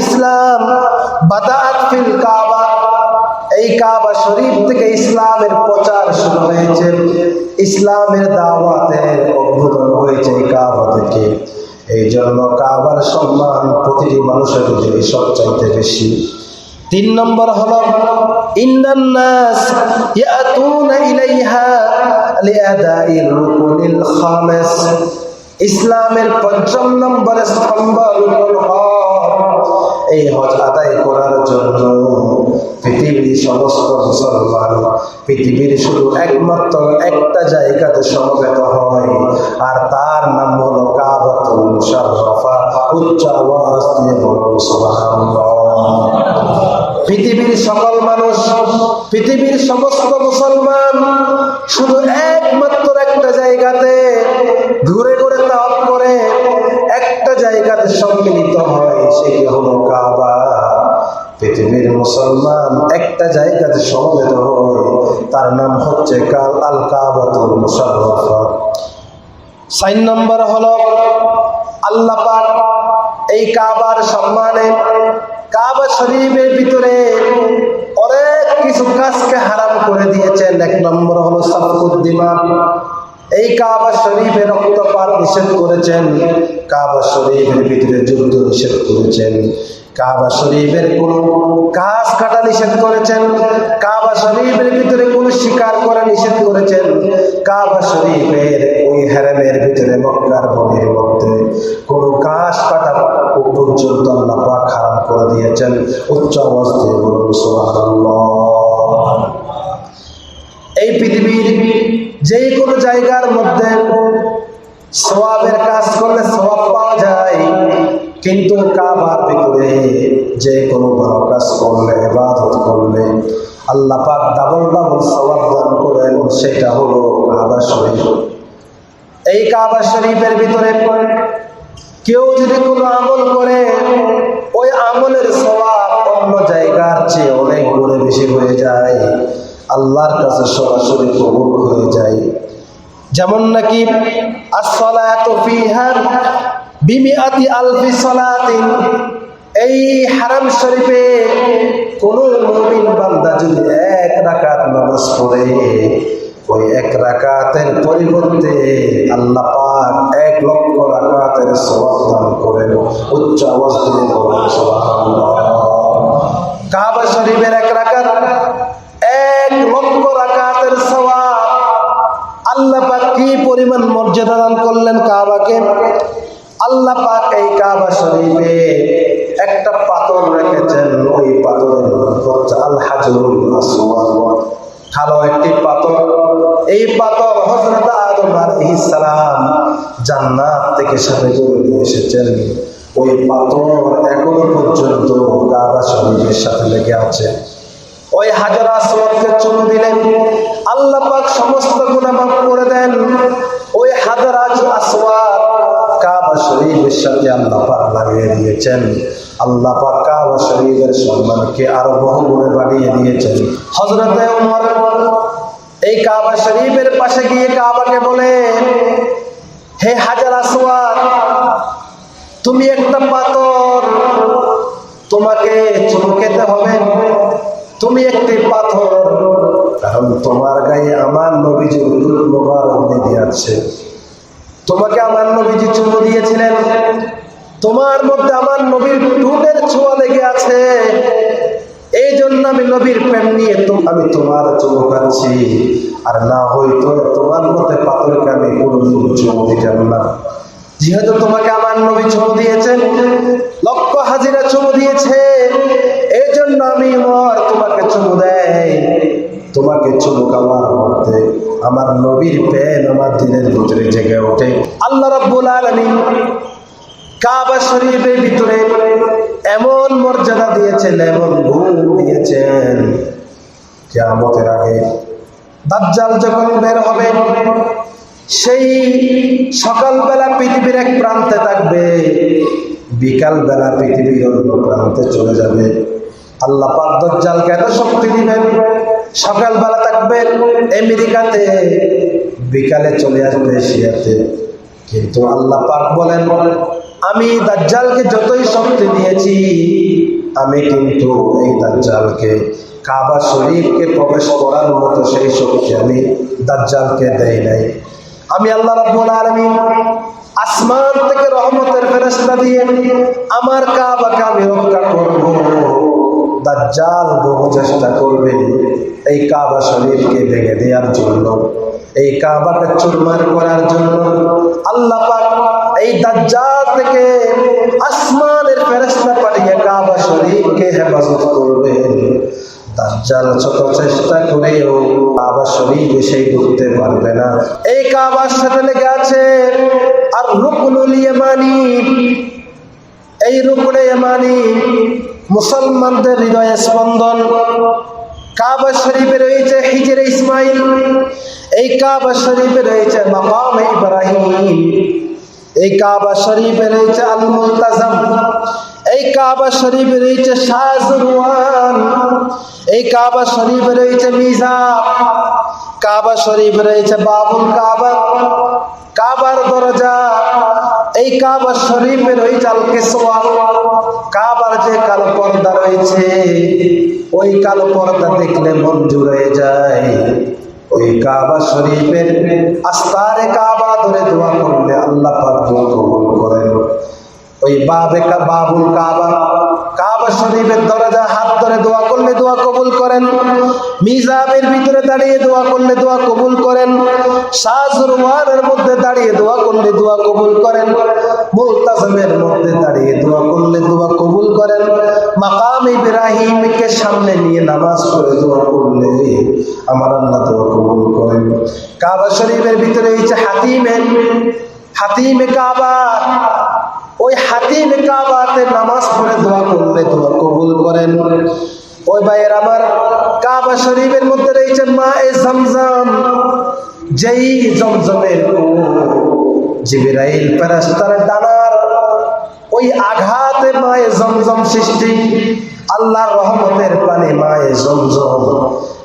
ইসলাম feel কাবা। এই কাবা শরীফ থেকে ইসলামের প্রচার শুরু হয়েছে। ইসলামের দাওয়াতের উদ্বোধন হয়েছে এই কাবা থেকে। এই জন্য কাবার সম্মান প্রতিটি মানুষের প্রতি সবচাইতে বেশি। তিন নম্বর হলো ইন্নান্নাস ইয়াতুনা ইলাইহা খামিস। ইসলামের পঞ্চম নম্বর স্তম্ভ এই হজ আদায় করার জন্য পৃথিবীর সমস্ত মুসলমান, পৃথিবীর শুধু একমাত্র একটা জায়গাতে সমবেত হয়, আর তার নাম হলো উচ্চ আওয়াজ দিয়ে পৃথিবীর সকল মানুষ, পৃথিবীর সমস্ত মুসলমান শুধু একমাত্র একটা জায়গাতে সম্মিলিত হয় সেটি হলো কাবা? পৃথিবীর মুসলমান একটা জায়গাতে সমবেত হয়, তার নাম হচ্ছে কাল আল কাবাতুল মুশাররফা। সাইন নম্বর হলো, আল্লাহ পাক এই কাবার সম্মানে কাবা শরীফের ভিতরে অনেক কিছু কাজকে হারাম করে দিয়েছেন। এক নম্বর হলো সাফুদ্দিমা এই কাবা শরীফে রক্তপাত নিষেধ করেছেন। কাবা শরীফের ভিতরে যুদ্ধ নিষেধ করেছেন। কাবা শরীফের কোন ঘাস কাটা নিষেধ করেছেন। কাবা শরীফের ভিতরে কোন শিকার করা নিষেধ করেছেন। কাবা শরীফের ওই হেরেমের ভিতরে মক্কার বনের মধ্যে কোন ঘাস কাটা পর্যন্ত আল্লাহ পাক করে দিয়েছেন। উচ্চ অবস্থায় বলুন এই পৃথিবীর যে কোনো জায়গার মধ্যে সওয়াবের কাজ করলে সওয়াব পাওয়া যায়, কিন্তু কাবার ভিতরে যে কোনো ভালো কাজ করলে, ইবাদত করলে, আল্লাহ পাক ডাবল ডাবল সওয়াব দান করেন, সেটা হলো কাবা শরীফ। এই কাবা শরীফের ভিতরে কেউ যদি কোনো আমল করে, ওই আমলের সওয়াব অন্য জায়গার চেয়ে অনেক গুণে বেশি হয়ে যায়। আল্লাহর কাছে সরাসরি কবুল হয়ে যায়। যেমন নাকি এই হারাম শরীফে কোন মুমিন বান্দা যদি এক রাকাত নামাজ পড়ে, ওই এক রাকাতের পরিবর্তে আল্লাহ পাক এক লক্ষ রাকাতের সওয়াব দান করেন উচ্চ আওয়াজ দিয়ে বলেন সুবহানাল্লাহ কাবা শরীফের এক রাকাত এক লক্ষ রাকাতের সওয়াব আল্লাহ পাক কি পরিমাণ মর্যাদা দান করলেন কাবাকে আল্লাহ পাক এই কাবা শরীফে একটা পাথর রেখেছেন ওই পাথরের নাম হচ্ছে আল হাজরুল আসওয়াদ কালো একটি পাথর এই পাথর হযরত আদম আলাইহিস সালাম সাথে করে এসেছেন ওই পাথর এখনও পর্যন্ত কাবা শরীফের সাথে লেগে আছে। ওই হাজার আসওয়াদকে চুমু দিলেন। আল্লাহ পাক সমস্ত গুনাহ করে দেন। ওই হাজার আসওয়াদ কাবা শরীফের সাথে আল্লাহ পাক লাগিয়ে দিয়েছেন। আল্লাহ পাক কাবা শরীফের সম্মানকে আরও বহু গুণে বাড়িয়ে দিয়েছেন। হযরতে ওমর এই কাবা শরীফের পাশে গিয়ে কাবাকে বলে হে হাজার আসওয়াদ, তুমি একটা পাথর, তোমাকে চুমু খেতে হবে। তুমি একটি পাথর, কারণ তোমার গায়ে আমার নবীজি লেগে আছে। তোমাকে আমার নবীজি চুমু দিয়েছিলেন। তোমার মধ্যে আমার নবীর টুনের ছোঁয়া লেগে আছে। এই জন্য আমি নবীর প্রেম নিয়ে আমি তোমার চুমু খাচ্ছি। আর না হয়তো তোমার মতে পাথরকে আমি কোনো চুমু দিতাম না। যেহেতু তোমাকে আমার নবী চুমু দিয়েছেন, লক্ষ হাজিরা চুমু দিয়েছে এই জন্য আমি মর তোমাকে চুমু দেয় তোমাকে চুমু খাওয়ার মধ্যে আমার নবীর প্রেম আমার দিনের ভিতরে জেগে ওঠে। আল্লাহ রাব্বুল আলামিন কাবা শরীফের ভিতরে এমন মর্যাদা দিয়েছেন, এমন গুণ দিয়েছেন। কিয়ামতের আগে দাজ্জাল যখন বের হবে, সেই সকালবেলা পৃথিবীর এক প্রান্তে থাকবে। বিকালবেলা পৃথিবীর অন্য প্রান্তে চলে যাবে। আল্লাহ পাক দজ্জালকে এত শক্তি দিবেন, সকালবেলা থাকবে আমেরিকাতে, বিকালে চলে আসবে এশিয়াতে। কিন্তু আল্লাহ পাক বলেন, আমি দাজ্জালকে যতই শক্তি দিয়েছি, আমি কিন্তু এই দাজ্জালকে কাবা শরীফকে প্রবেশ করার মতো সেই শক্তি আমি দাজ্জালকে দেই নাই। আমি আল্লাহ রাব্বুল আলামিন আসমান থেকে রহমতের ফেরেশতা দিয়ে আমার কাবাকে আমি রক্ষা করব। দাজ্জাল বহু চেষ্টা করবে এই কাবা শরীফকে ভেঙে দেওয়ার জন্য, এই কাবাকে চুরমার করার জন্য। আল্লাহ পাক এই দাজ্জাল থেকে আসমানের ফেরেশতা পাঠিয়ে কাবা শরীফকে হেফাজত করবেন। দাজ্জাল যত চেষ্টা করেও কাবা শরীফ সেই ঢুকতে পারবে না। এই কাবার সাথে লেগে আছে আর রুকনুল ইয়ামানি, এই রুকনে ইয়ামানি মুসলমানদের হৃদয় স্পন্দন। কাবা শরীফে রয়েছে হিজরে ইসমাইল, এই কাবা শরীফে রয়েছে মাকাম ইব্রাহিম, এই কাবা শরীফে রয়েছে আল মুলতাজাম কাবা শরীফে রয়েছে শাহজুরওয়ান এই কাবা শরীফে রয়েছে মিজাব কাবা শরীফে রয়েছে বাবুল কাবা, কাবার দরজা, এই কাবা শরীফে রয়েছে আল কেসওয়া কাবার যে কালো পর্দা রয়েছে, ওই কালো পর্দা দেখলে মন জুড়ে যায়। ওই কাবা শরীফের আস্তারে কাবা ধরে দোয়া করলে আল্লাহ পাক দোয়া কবুল ওই বাবুল কাবা। কাবা শরীফের হাত ধরে দোয়া করলে দোয়া কবুল করেন। ভিতরে দাঁড়িয়ে দোয়া করলে দোয়া কবুল করেন। মধ্যে দাঁড়িয়ে দোয়া করলে দোয়া কবুল করেন। মধ্যে দাঁড়িয়ে দোয়া করলে দোয়া কবুল করেন। ইব্রাহিমকে সামনে নিয়ে নামাজ পড়ে দোয়া করলে আমার আল্লাহ দোয়া কবুল করেন। কাবা শরীফের ভিতরে এই হাতিমে কাবা ওই হাতিমে কাবাতে নামাজ পড়ে দোয়া করলে দোয়া কবুল করেন। ওই ভাইয়ের আমার কাবা শরীফের মধ্যে রয়েছে মা এ জমজম, যেই জমজমের জিবিরাইল ফেরেশতার ডানার ওই আঘাতে মায়ে জমজম সৃষ্টি, আল্লাহর রহমতের পানি মায়ে জমজম।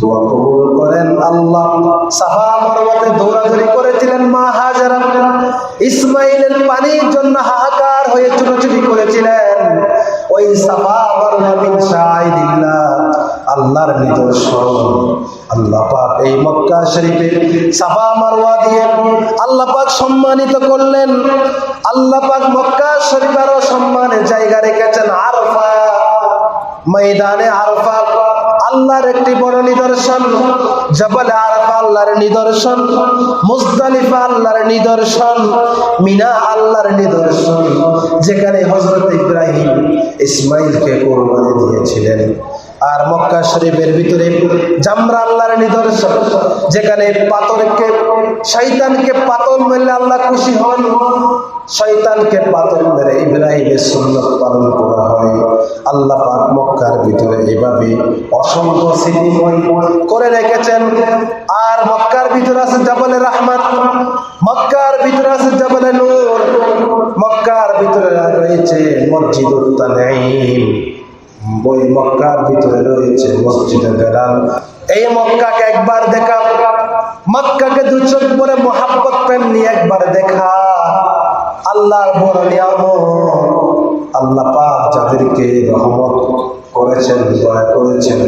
দোয়া কবুল করেন আল্লাহ। সাফা মারওয়াতে দৌড়াদৌড়ি করেছিলেন মা হাজারা। ইসমাইলের পানির জন্য হাহাকার হয়ে ছুটোছুটি করেছিলেন। ওই সাফা মারওয়া মিন শাআইরিল্লাহ আল্লাহর নিদর্শন। আল্লাহ পাক এই মক্কা শরীফে সাফা মারওয়া দিয়ে আল্লাহ পাক সম্মানিত করলেন। আল্লাহ পাক মক্কা শরীফেরও সম্মানের জায়গা রেখেছেন আরফা, ময়দানে আরফা। আল্লাহর একটি বড় নিদর্শন, জবল আরফা আল্লাহর নিদর্শন, মুজদালিফা আল্লাহর নিদর্শন, মিনা আল্লাহর নিদর্শন, যেখানে হযরত ইব্রাহিম ইসমাইলকে কোরবানি দিয়েছিলেন। আর মক্কা শরীফের ভিতরে জামরা আল্লাহর নিদর্শন, যেখানে পাথরকে, শয়তানকে পাথর মেলে আল্লাহ খুশি হন। শয়তানকে পাথর মেরে ইব্রাহিমের সুন্নত পালন করা হয়। আল্লাহ পাক মক্কার ভিতরে এভাবে অসংখ্য স্মৃতিময় করে রেখেছেন। আর মক্কার ভিতরে আছে জাবালে রাহমাত, মক্কার ভিতরে আছে জাবালে নূর, মক্কার ভিতরে রয়েছে মসজিদুল তানঈম। ওই মক্কার ভিতরে রয়েছে মসজিদে বেলাল। এই মক্কাকে একবার দেখা। মক্কাকে দু চোখ পরে মোহাব্বত প্রেম নিয়ে একবার দেখা। আল্লাহর বড় নিয়ামত। আল্লাহ পাক যাদেরকে রহমত করেছেন, দয়া করেছেন,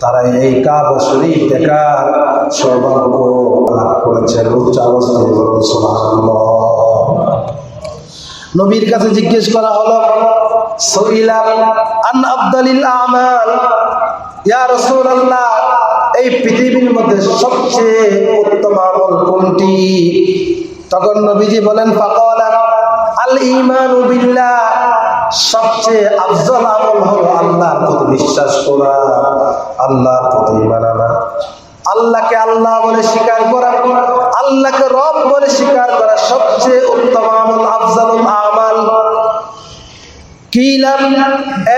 তারা এই কাব শরীফ দেখার সৌভাগ্য লাভ করেছেন উচ্চ অবস্থায় নবীর কাছে জিজ্ঞেস করা হলো সইলাম আন আফদালিল আমাল। ইয়া রাসূলুল্লাহ, এই পৃথিবীর মধ্যে সবচেয়ে উত্তম আমল কোনটি? তখন নবীজি বলেন, ফাকালা, আল ঈমানু বিল্লাহ। সবচেয়ে আফজল আমল হলো আল্লাহর প্রতি বিশ্বাস করা, আল্লাহর প্রতি ঈমান আল্লাহকে আল্লাহ বলে স্বীকার করা, আল্লাহকে রব বলে স্বীকার করা সবচেয়ে উত্তম আমল, আফজালুল আমাল। কিলাম?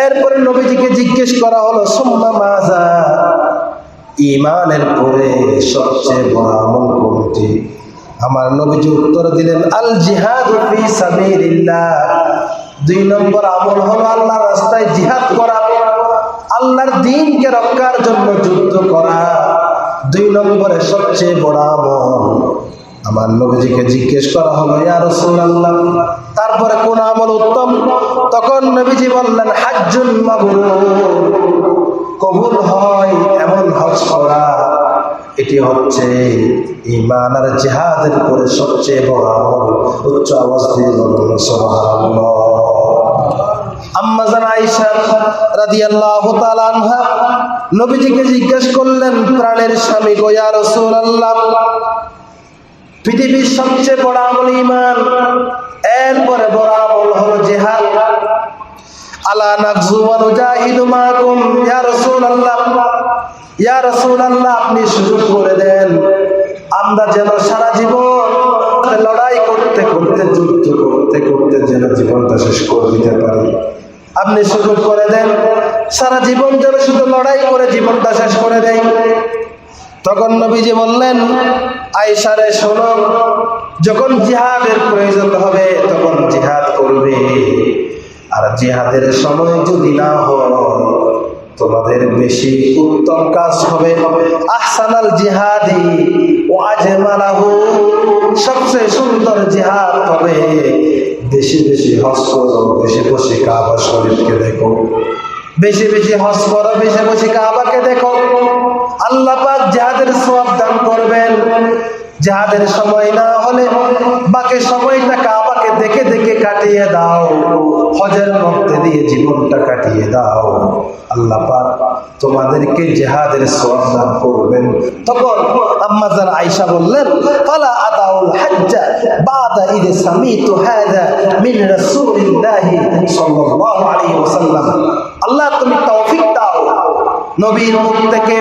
এরপরে নবীজিকে জিজ্ঞেস করা হলো, সুম্মা মাজা ইমানের পরে সবচেয়ে বড় আমল কোনটি? আমার নবীজি উত্তর দিলেন, আল জিহাদ ফি সাবিলিল্লাহ। দুই নম্বর আমল হলো আল্লাহর রাস্তায় জিহাদ করা, আল্লাহর দিনকে রক্ষার জন্য যুদ্ধ করা। দুই নম্বরে সবচেয়ে বড় আমল আমার নবীজিকে জিজ্ঞেস করা হলো, ইয়া রাসূলুল্লাহ, তারপরে কোন আমল উত্তম? তখন নবীজি বললেন হাজ্জুল মাবরুর, কবুল হয় এমন হজ করা। এটি হচ্ছে ইমান আর জিহাদের পরে সবচেয়ে বড় আমল, উচ্চ আওয়াজ দিয়ে বলুন, সুবহানাল্লাহ। আম্মা জান আয়েশা রাদিয়াল্লাহু তাআলা আনহা নবীজিকে জিজ্ঞেস করলেন, প্রাণের স্বামী গো, ইয়া রাসূলুল্লাহ পৃথিবীর সবচেয়ে বড় আমল ইমান এরপরে বড় আমল হলো জিহাদ। আলা নাকজু ওয়া নুজাহিদু মাকুম। ইয়া রাসূলুল্লাহ ইয়া রাসূলুল্লাহ, আপনি সুযোগ করে দেন। আমরা যেন সারা জীবন লড়াই করতে করতে, যুদ্ধ করতে করতে যেন জীবনটা শেষ করে দিতে পারি। আপনি সুযোগ করে দেন। সারা জীবন যেন শুধু লড়াই করে জীবনটা শেষ করে দেয়। তখন নবীজি বললেন আইসারে শোনো, যখন জিহাদের প্রয়োজন হবে তখন জিহাদ করবে। আর জিহাদের সময় যদি না হয়, তোমাদের বেশি উত্তম কাজ হবে। আহসানাল জিহাদি ও আজমালাহু, সবচেয়ে সুন্দর জিহাদ হবে। বেশি বেশি হস্ত করো বেশি কাবা শরীফকে দেখো। বেশি বেশি হজ করো, বেশি বেশি কাবাকে দেখো। আল্লাহ পাক জিহাদের সওয়াব দান করবেন, যাহাদের সময় না হলে বাকি সময়টা কাবাকে দেখে দেখে কাটিয়ে দাও। হজের মধ্যে দিয়ে জীবনটা কাটিয়ে দাও। আল্লাহ পাক তোমাদেরকে জেহাদের সওয়াব দান করবেন। তখন আম্মাজান আয়েশা বললেন, ফালা আদাউল হাজ্জা বাদা ইদ সামিতু হাদা মিন রাসূলিল্লাহি সাল্লাল্লাহু আলাইহি ওয়াসাল্লাম। আল্লাহ তুমি তৌফিক দাও। নবীর মুখ থেকে,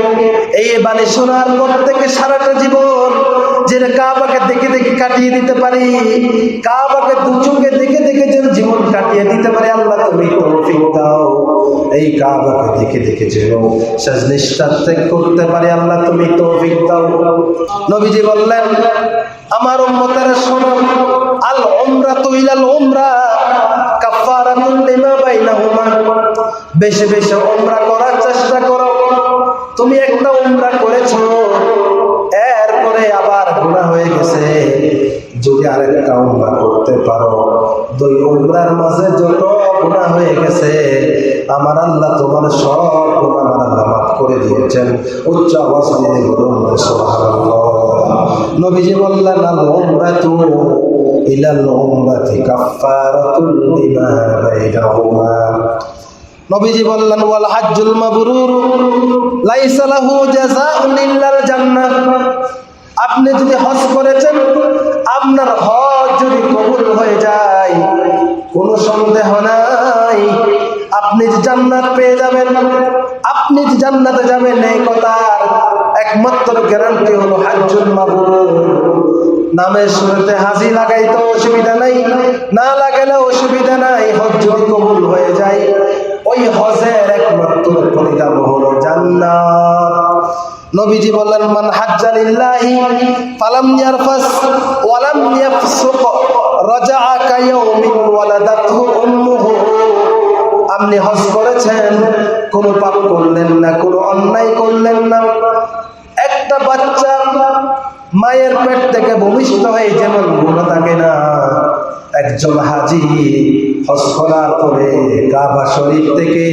এই বাণী শোনার পর থেকে সারাটা জীবন যে কাবাকে দেখে দেখে কাটিয়ে দিতে পারি, কাবাকে দু চোখে দেখে দেখে যেন জীবন কাটিয়ে দিতে পারি, আল্লাহ তুমি তৌফিক দাও। এই কাবাকে দেখে দেখে যেন শেষ নিষ্ঠা ত্যাগ করতে পারি, আল্লাহ তুমি তৌফিক দাও। নবীজি বললেন, আমার উম্মতের শোনো আল উমরা তুইলাল উমরা কাফারাতুল লিমা বাইনাহুমা বেশি বেশি উমরা করার চেষ্টা করো। তুমি একটা উমরা করেছ, এরপরে আবার গুনাহ হয়ে গেছে। যদি আরেকটা উমরা করতে পারো, দুই উমরার মাঝে যত গুনাহ হয়ে গেছে, আমার আল্লাহ তোমার সব গুনাহ আমার আল্লাহ মাফ করে দিয়েছেন। উচ্চ আওয়াজ দিয়ে বলুন নবীজি বললেন, আল উমরাতু ইলাল উমরাতি কাফারাতুল লিমা বাইনাহুমা। নবীজি বললেন, ওয়াল হাজ্জুল মাবরুর, লাইসা লাহু জাযাউন ইল্লাল জান্নাহ। আপনি যদি হজ করেছেন, আপনার হজ যদি কবুল হয়ে যায়, কোনো সন্দেহ নাই। আপনি যে জান্নাত পেয়ে যাবেন, আপনি যে জান্নাতে যাবেন, এই কথার একমাত্র গ্যারান্টি হলো হাজ্জুল মাবরুর। নামের শুরুতে হাজি লাগাইতে অসুবিধা নাই, না লাগালে অসুবিধা নাই হজ যদি কবুল হয়ে যায়। ওই হজের একমাত্র পরিণাম হলো জান্নাত। নবীজি বললেন, মান হাজ্জালিল্লাহি ফালাম ইয়ারফাস ওয়ালাম ইয়াফসুক রাজাআ কায়াউমিন ওয়ালাদাতহু উম্মুহু। আপনি হজ করেছেন, কোনো পাপ করলেন না, কোনো অন্যায় করলেন না। একটা বাচ্চা মায়ের পেট থেকে ভূমিষ্ঠ হয়ে যেমন গুণ থাকে না একজন হাজি হজ করার পরে কাবা শরীফ থেকে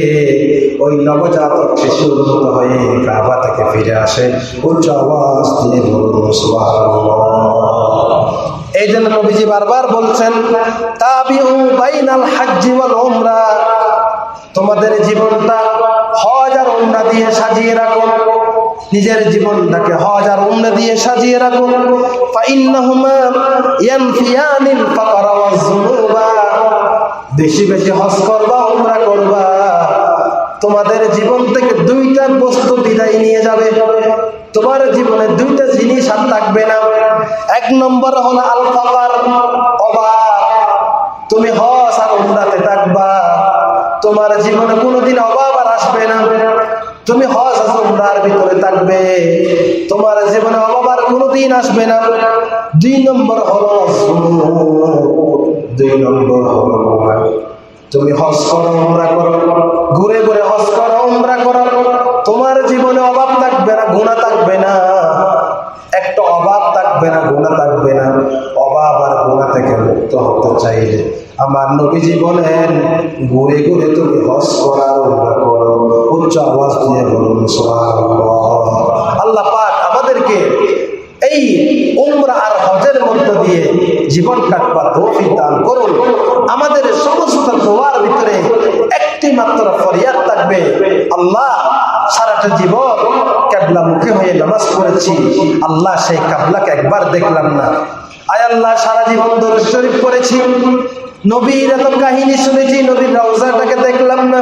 ওই নবজাতক শিশুর মতো হয়ে কাবা থেকে ফিরে আসে। উচ্চ আওয়াজ দিয়ে বলুন এই জন্য নবীজি বারবার বলছেন, তাবিউ বাইনাল হাজ্জি ওয়াল উমরা। তোমাদের জীবনটা হজ আর উমরা দিয়ে সাজিয়ে রাখো। নিজের জীবনটাকে হজ আর উমরা দিয়ে সাজিয়ে রাখো ফাইন্নাহুমা ইয়ানফিয়ানিল ফাকরা ওয়াজ বেশি বেশি হজ করবা, উমরা করবা। তোমাদের জীবন থেকে দুইটা বস্তু বিদায় নিয়ে যাবে। তোমার জীবনে দুইটা জিনিস আর থাকবে না। এক নম্বর হলো আল ফাকার অভাব তুমি হজ আর উমরাতে থাকবা। তোমার জীবনে কোনোদিন অভাব আর আসবে না। তুমি হজ আর উমরা পরিবার ভিতরে থাকবে তোমার জীবনে অভাব আর কোনোদিন আসবে না। দুই নম্বর হলো দুই নম্বর হলো তুমি হজ করো, উমরা করো। ঘুরে ঘুরে হজ করো, উমরা করো। তোমার জীবনে অভাব থাকবে না গুণা থাকবে না। একটা অভাব থাকবে না গুণা থাকবে না। অভাব আর গুণা থেকে মুক্ত হতে চাইলে আমার নবীজি বলেন, ঘুরে ঘুরে তুমি হজ করা উমরা করো। উচ্চ আওয়াজ দিয়ে বলুন আল্লাহ পাক আমাদেরকে এই উমরা আর হজের মধ্য দিয়ে জীবন কাটবার তৌফিক দান করুন। আমাদের সমস্ত দোয়ার ভিতরে একটি মাত্র ফরিয়াদ থাকবে। আল্লাহ সারাটা জীবন ক্যাবলা মুখে হয়ে নামাজ পড়েছি। আল্লাহ সেই কাবলাকে একবার দেখলাম না। আয় আল্লাহ, সারা জীবন দরুদ শরীফ পড়েছি। নবীর এত কাহিনী শুনেছি, নবীর রওজাটাকে দেখলাম না।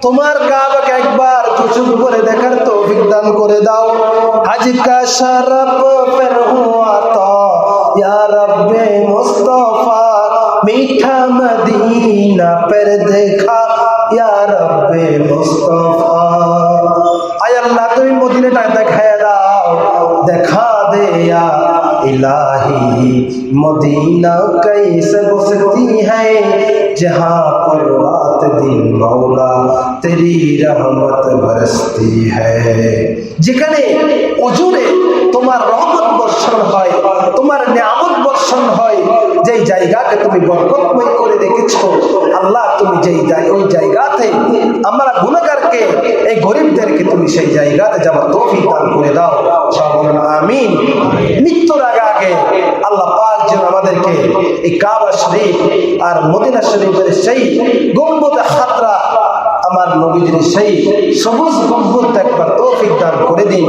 তোমার কাবাকে একবার চুচুপ করে দেখার তৌফিক দান করে দাও হাজ কা শরফ पर हुआ तो या रब्बे मुस्तफा मीठा मदीना पर देखा या रब्बे मुस्तफा इलाही मदीना कैसे बसती है जहाँ पर रात दिन मौला तेरी रहमत बरसती है যেখানে অজুরে তোমার রহমত বর্ষণ হয় তোমার নিয়ামত বর্ষণ হয়, যেই জায়গাকে তুমি বরকতময় করে রেখেছো, আল্লাহ তুমি যেই ওই জায়গাতে আমরা গুণাগারকে, এই গরিবদেরকে তুমি সেই জায়গাতে যাবার তৌফিক দান করে দাও। বলুন, আমিন। মৃত্যুর আগে আগে আল্লাহ পাক যেন আমাদেরকে এই কাবা শরীফ আর মদিনা শরীফের সেই গম্বুদে হাতরা আমার নবীজির সেই সবুজ গম্বুদ একবার তৌফিক দান করে দিন।